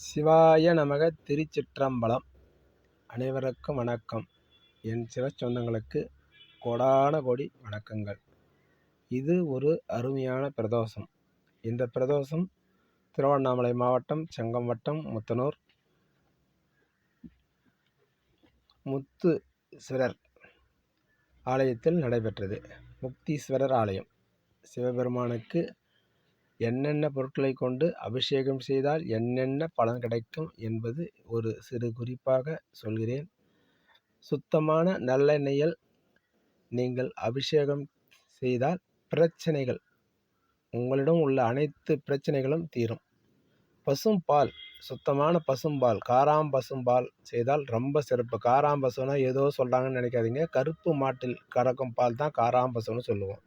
சிவாய நமக திருச்சிற்றம்பலம். அனைவருக்கும் வணக்கம். என் சிவச்சொந்தங்களுக்கு கோடான கோடி வணக்கங்கள். இது ஒரு அருமையான பிரதோஷம். இந்த பிரதோஷம் திருவண்ணாமலை மாவட்டம் செங்கம் வட்டம் முத்தனூர். முத்துஸ்வரர் ஆலயத்தில் நடைபெற்றது. முக்தீஸ்வரர் ஆலயம். சிவபெருமானுக்கு என்னென்ன பொருட்களை கொண்டு அபிஷேகம் செய்தால் என்னென்ன பலன் கிடைக்கும் என்பது ஒரு சிறு குறிப்பாக சொல்கிறேன். சுத்தமான நல்லெண்ணெயில் நீங்கள் அபிஷேகம் செய்தால் பிரச்சனைகள் உங்களிடம் உள்ள அனைத்து பிரச்சனைகளும் தீரும். பசும் பால் சுத்தமான பசும்பால் காராம் பசும்பால் செய்தால் ரொம்ப சிறப்பு. காராம் பசுனா ஏதோ சொல்கிறாங்கன்னு நினைக்காதீங்க. கருப்பு மாட்டில் கறக்கும் பால் தான் காராம் பசுன்னு சொல்லுவோம்.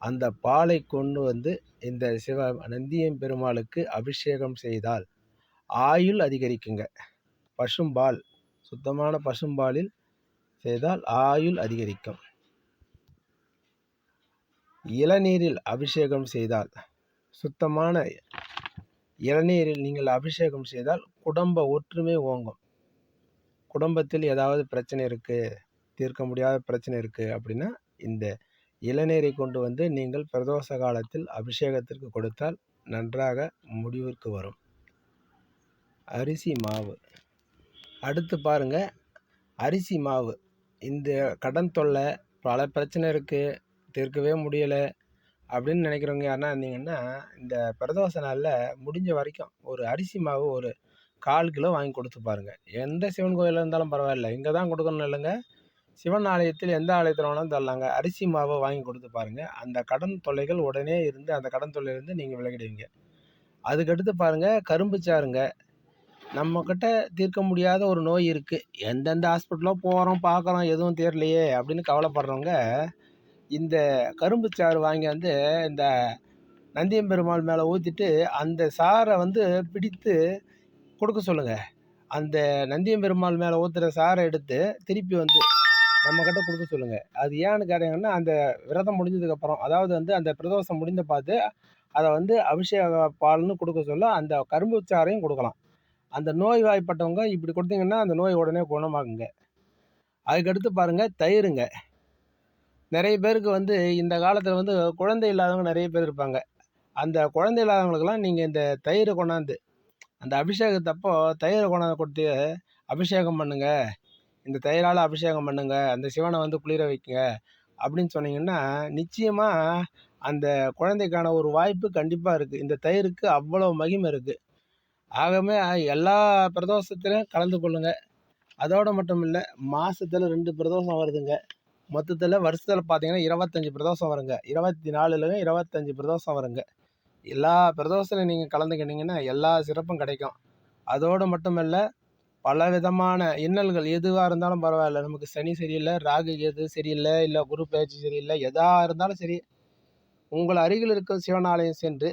அந்த பாலை கொண்டு வந்து இந்த சிவ நந்தியம் பெருமாளுக்கு அபிஷேகம் செய்தால் ஆயுள் அதிகரிக்குங்க. பசும்பால் சுத்தமான பசும்பாலில் செய்தால் ஆயுள் அதிகரிக்கும். இளநீரில் அபிஷேகம் செய்தால் சுத்தமான இளநீரில் நீங்கள் அபிஷேகம் செய்தால் குடும்ப ஒற்றுமை ஓங்கும். குடும்பத்தில் ஏதாவது பிரச்சனை இருக்குது தீர்க்க முடியாத பிரச்சனை இருக்குது அப்படின்னா இந்த இளநீரை கொண்டு வந்து நீங்கள் பிரதோஷ காலத்தில் அபிஷேகத்திற்கு கொடுத்தால் நன்றாக முடிவிற்கு வரும். அரிசி மாவு. அடுத்து பாருங்க. அரிசி மாவு. இந்த கடன் தொல்லை பல பிரச்சனை இருக்குது தீர்க்கவே முடியலை அப்படின்னு நினைக்கிறவங்க யாருன்னா இருந்தீங்கன்னா இந்த பிரதோஷ நாளில் முடிஞ்ச வரைக்கும் ஒரு அரிசி மாவு ஒரு கால் கிலோ வாங்கி கொடுத்து பாருங்கள் எந்த சிவன் கோயிலில் இருந்தாலும் பரவாயில்ல. இங்கே தான் கொடுக்கணும் இல்லைங்க. சிவன் ஆலயத்தில் எந்த ஆலயத்தில் வேணாலும் தரலாங்க. அரிசி மாவை வாங்கி கொடுத்து பாருங்கள் அந்த கடன் தொல்லைகள் உடனே இருந்து அந்த கடன் தொல்லையிலேருந்து நீங்கள் விலகிடுவீங்க. அதுக்கடுத்து பாருங்கள் கரும்பு சாறுங்க. நம்மக்கிட்ட தீர்க்க முடியாத ஒரு நோய் இருக்குது எந்தெந்த ஹாஸ்பிட்டலோ போகிறோம் பார்க்குறோம் எதுவும் தேரலையே அப்படின்னு கவலைப்படுறவங்க இந்த கரும்பு சாறு வாங்கி வந்து இந்த நந்தியம்பெருமாள் மேலே ஊற்றிட்டு அந்த சாரை வந்து பிடித்து கொடுக்க சொல்லுங்கள் அந்த நந்தியம்பெருமாள் மேலே ஊற்றுற சாரை எடுத்து திருப்பி வந்து நம்மக்கிட்ட கொடுக்க சொல்லுங்கள் அது ஏன்னு கேட்டீங்கன்னா அந்த விரதம் முடிஞ்சதுக்கப்புறம் அதாவது வந்து அந்த பிரதோஷம் முடிந்த பார்த்து அதை வந்து அபிஷேக பால்னு கொடுக்க சொல்ல அந்த கரும்பு சாரையும் கொடுக்கலாம். அந்த நோய் வாய்ப்பட்டவங்க இப்படி கொடுத்தீங்கன்னா அந்த நோய் உடனே குணமாகுங்க. அதுக்கடுத்து பாருங்கள் தயிருங்க. நிறைய பேருக்கு வந்து இந்த காலத்தில் வந்து குழந்தை இல்லாதவங்க நிறைய பேர் இருப்பாங்க. அந்த குழந்தை இல்லாதவங்களுக்கெல்லாம் நீங்கள் இந்த தயிரை கொண்டாந்து அந்த அபிஷேகத்தப்போ தயிரை கொண்டாந்து கொடுத்து அபிஷேகம் பண்ணுங்கள் இந்த தயிரால் அபிஷேகம் பண்ணுங்க அந்த சிவனை வந்து குளிர வைக்குங்க அப்படின்னு சொன்னீங்கன்னா நிச்சயமாக அந்த குழந்தைக்கான ஒரு வாய்ப்பு கண்டிப்பாக இருக்குது இந்த தயிருக்கு அவ்வளோ மகிமை இருக்குது ஆகவே எல்லா பிரதோஷத்துலையும் கலந்து கொள்ளுங்கள் அதோடு மட்டும் இல்லை மாதத்தில் ரெண்டு பிரதோஷம் வருதுங்க. மொத்தத்தில் வருஷத்தில் பார்த்தீங்கன்னா இருபத்தஞ்சி பிரதோஷம் வருங்க. இருபத்தி நாலுலையும் இருபத்தஞ்சி பிரதோஷம் வருங்க. எல்லா பிரதோஷத்துலையும் நீங்கள் கலந்துக்கிட்டீங்கன்னா எல்லா சிறப்பும் கிடைக்கும். அதோடு மட்டும் இல்லை பல விதமான இன்னல்கள் எதுவாக இருந்தாலும் பரவாயில்ல. நமக்கு சனி சரியில்லை ராகு எது சரியில்லை இல்லை குரு பயிற்சி சரியில்லை எதாக இருந்தாலும் சரி உங்கள் அருகில் இருக்கும் சிவனாலயம் சென்று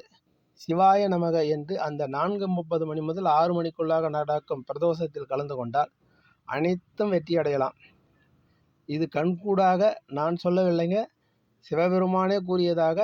சிவாய நமக என்று அந்த நான்கு முப்பது மணி முதல் ஆறு மணிக்குள்ளாக நடக்கும் பிரதோஷத்தில் கலந்து கொண்டால் அனைத்தும் வெற்றி அடையலாம். இது கண்கூடாக நான் சொல்லவில்லைங்க. சிவபெருமானே கூறியதாக